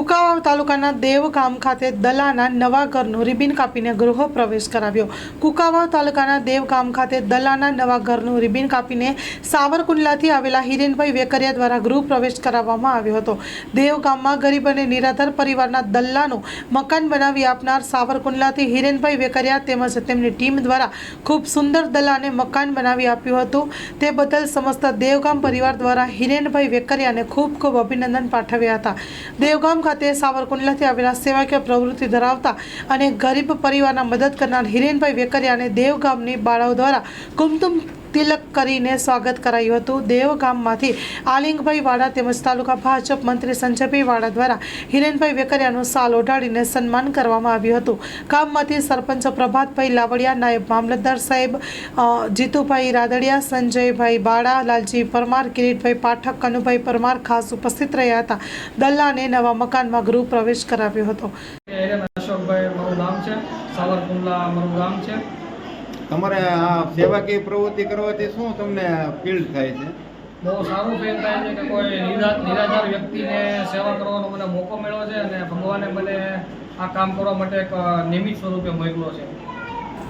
કુકાવાવ તાલુકાના દેવગામ ખાતે દલાના નવા ઘરનું રિબિન કાપીને ગૃહ પ્રવેશ કરાવ્યો. કુકાવાવ તાલુકાના દેવગામ ખાતે દલાના નવા ઘરનું રિબિન કાપીને સાવરકુંડલાથી આવેલા હિરેનભાઈ વેકરિયા દ્વારા ગૃહ પ્રવેશ કરાવવામાં આવ્યો હતો. દેવગામમાં ગરીબ અને નિરાધાર પરિવારના દલ્લાનું મકાન બનાવી આપનાર સાવરકુંડલાથી હિરેનભાઈ વેકરિયા તેમજ તેમની ટીમ દ્વારા ખૂબ સુંદર દલાને મકાન બનાવી આપ્યું હતું. તે બદલ સમસ્ત દેવગામ પરિવાર દ્વારા હિરેનભાઈ વેકરિયાને ખૂબ ખૂબ અભિનંદન પાઠવ્યા હતા. દેવગામ ખાતે સાવરકુંડલાથી આવેલા સેવાકીય પ્રવૃત્તિ ધરાવતા અને ગરીબ પરિવારના મદદ કરનાર હિરેનભાઈ વેકરિયાને દેવગામની બાળાઓ દ્વારા કુમતુમ તિલક કરીને સ્વાગત કરાયું હતું. દેવગામમાંથી આલિંગભાઈ વાડા તેમજ તાલુકા ભાજપ મંત્રી સંજયભાઈ વાડા દ્વારા હિરેનભાઈ વેકરિયાનું સાલ ઓઢાડીને સન્માન કરવામાં આવ્યું હતું. ગામમાંથી સરપંચ પ્રભાતભાઈ લાવડિયા, નાયબ મામલતદાર સાહેબ જીતુભાઈ રાદડિયા, સંજયભાઈ બાડા, લાલજી પરમાર, કિરીટભાઈ પાઠક, કનુભાઈ પરમાર ખાસ ઉપસ્થિત રહ્યા હતા. દલ્લાને નવા મકાનમાં ગૃહ પ્રવેશ કરાવ્યો હતો. અશોકભાઈ, મારું નામ છે. સાવરકુંડલા મારું ગામ છે. તમારે આ સેવાકીય પ્રવૃત્તિ કરવાથી શું તમને ફીલ થાય છે? બહુ સારું ફીલ થાય છે કે કોઈ નિરા નિરાધાર વ્યક્તિને સેવા કરવાનો મને મોકો મળ્યો છે અને ભગવાને મને આ કામ કરવા માટે એક નિયમિત સ્વરૂપે મોકલ્યો છે.